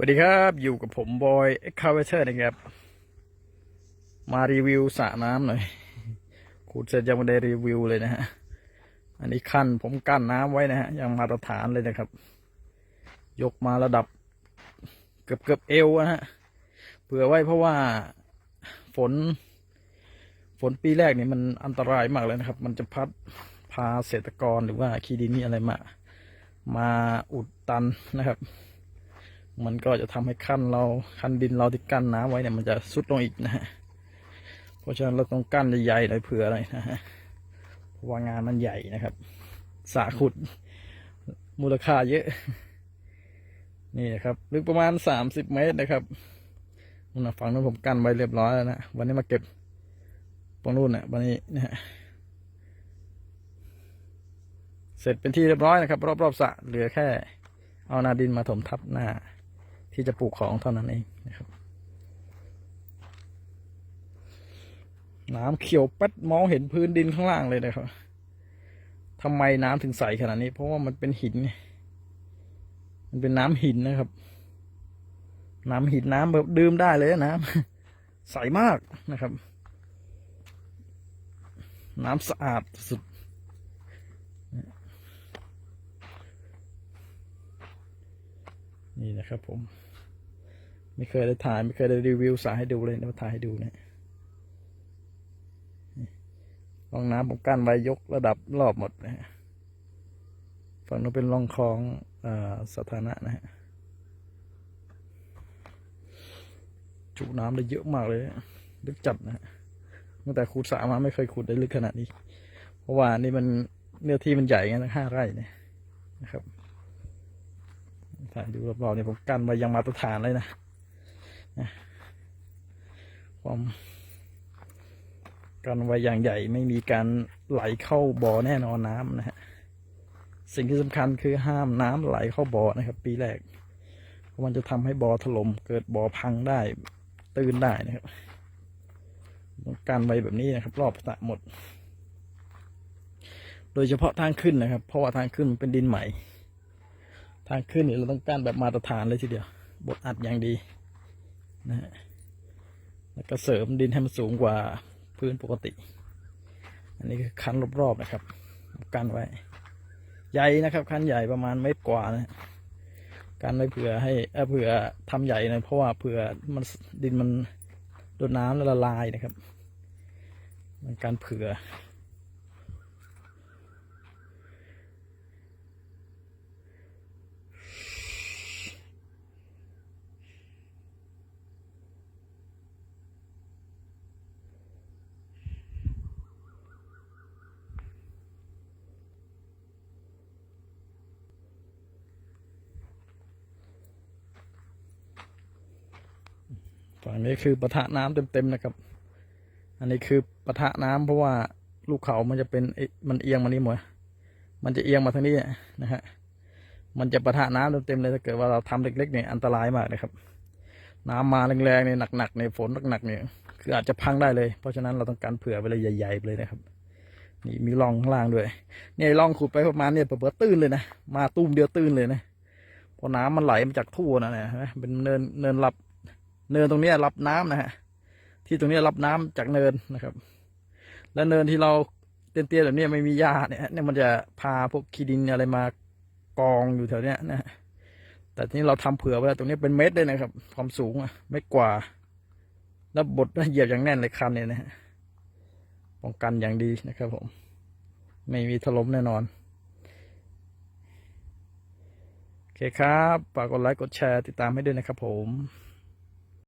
วัสดีครับอยู่กับผมบอยเอ็กคาเวเตอร์นะครับ มารีวิวสระน้ำหน่อยขูดเสร็จยังไม่ได้รีวิวเลยนะฮะ อันนี้ขั้นผมกั้นน้ำไว้นะฮะ ยังมาตรฐานเลยนะครับ ยกมาระดับเกือบเกือบเอวนะฮะเผื่อไว้เพราะว่าฝน ฝนปีแรกนี่มันอันตรายมากเลยนะครับ มันจะพัดพาเกษตรกรหรือว่าขี้ดินนี่อะไรมา มาอุดตันนะครับ มันก็จะทำให้ขั้นเราขั้นดินเราที่กั้นน้ำไว้เนี่ยมันจะสุดลงอีกนะฮะเพราะฉะนั้นเราต้องกั้นใหญ่ๆหน่อยเผื่ออะไรนะฮะเพราะว่างานมันใหญ่นะครับสระขุด มูลค่าเยอะ นี่นะครับลึกประมาณสามสิบเมตรนะครับนู่นฝั่งนู้นผมกั้นไว้เรียบร้อยแล้วนะวันนี้มาเก็บตรงนู้นนะวันนี้นะฮะเสร็จเป็นที่เรียบร้อยนะครับ รอบๆสระเหลือแค่ เอานาดินมาถมทับหน้า ที่จะปลูกของเท่านั้นเองนะครับน้ำเขียวป๊ดมองเห็นพื้นดินข้างล่างเลยนะครับทำไมน้ำถึงใสขนาดนี้ เพราะว่ามันเป็นหิน มันเป็นน้ำหินนะครับ น้ำหินน้ำแบบดื่มได้เลยนะน้ำใสมากนะครับ น้ำสะอาดสุดนี่นะครับผม ไม่เคยได้ถ่าย ไม่เคยได้รีวิวสาให้ดูเลยนะมาถ่ายให้ดูนี่ยร่องน้ำผมกั้นไว้ยกระดับรอบหมดนะฮะฝั่งนู้นเป็นร่องคลองอสาธารณะนะฮะจุน้ำได้เยอะมากเลยลึกจัดนะฮะตั้งแต่ขุดสระมาไม่เคยขุดได้ลึกขนาดนี้ เพราะว่านี่มันเนื้อที่มันใหญ่ไงทั้งห้าไร่เนี่ยนะครับถ่ายดูรอบๆเนี่ยผมกั้นไว้ยังมาตรฐานเลยนะ นะความกันไว้อย่างใหญ่ไม่มีการไหลเข้าบ่อแน่นอนน้ำนะฮะสิ่งที่สำคัญคือห้ามน้ำไหลเข้าบ่อนะครับ ปีแรกเพราะมันจะทำให้บ่อถล่มเกิดบ่อพังได้ตื่นได้นะครับต้องกันไว้แบบนี้นะครับ รอบสระหมด โดยเฉพาะทางขึ้นนะครับ เพราะว่าทางขึ้นมันเป็นดินใหม่ ทางขึ้นเนี่ยเราต้องการแบบมาตรฐานเลยทีเดียวบดอัดอย่างดี นะฮะแล้วก็เสริมดินให้มันสูงกว่าพื้นปกติ อันนี้คือคันรอบๆนะครับ กันไว้ ใหญ่นะครับ คันใหญ่ประมาณเมตรกว่านะกันไว้เผื่อให้เอเผื่อทำใหญ่นะเพราะว่าเผื่อมันดินมันโดนน้ำแล้วละลายนะครับ มันการเผื่อ นี้คือปะทะน้ำเต็มๆนะครับ อันนี้คือปะทะน้ำเพราะว่าลูกเขามันจะเป็นเอ๊ะมันเอียงมานี่หมดมันจะเอียงมาทางนี้นะฮะ มันจะปะทะน้ำเต็มๆเลยถ้าเกิดว่าเราทำเล็กๆเนี่ยอันตรายมากนะครับ น้ำมาแรงๆเนี่ยหนักๆเนี่ยฝนหนักๆเนี่ยคืออาจจะพังได้เลย เพราะฉะนั้นเราต้องการเผื่อไปเลยใหญ่ๆไปเลยนะครับนี่มีร่องข้างล่างด้วย เนี่ยร่องขุดไปประมาณเนี่ยเปิดตื้นเลยนะ มาตุ้มเดียวตื้นเลยนะพราะน้ำมันไหลมาจากทั่วนะเนี่ยเห็นไหมเป็นเนินเนินรับ เนินตรงนี้รับน้ำนะฮะ ที่ตรงนี้รับน้ำจากเนินนะครับ แล้วเนินที่เราเตี้ยๆแบบนี้ไม่มีหญ้าเนี่ยเนี่ยมันจะพาพวกขี้ดินอะไรมากองอยู่แถวเนี้ยนะฮะแต่ทีนี้เราทำเผื่อไว้แล้วตรงนี้เป็นเมตรเลยนะครับ ความสูงอะเมตรกว่า แล้วบดเหยียบอย่างแน่นเลยคันเนี่ยนะฮะป้องกันอย่างดีนะครับผม ไม่มีถล่มแน่นอนโอเคครับฝากกดไลค์กดแชร์ติดตามให้ด้วยนะครับผม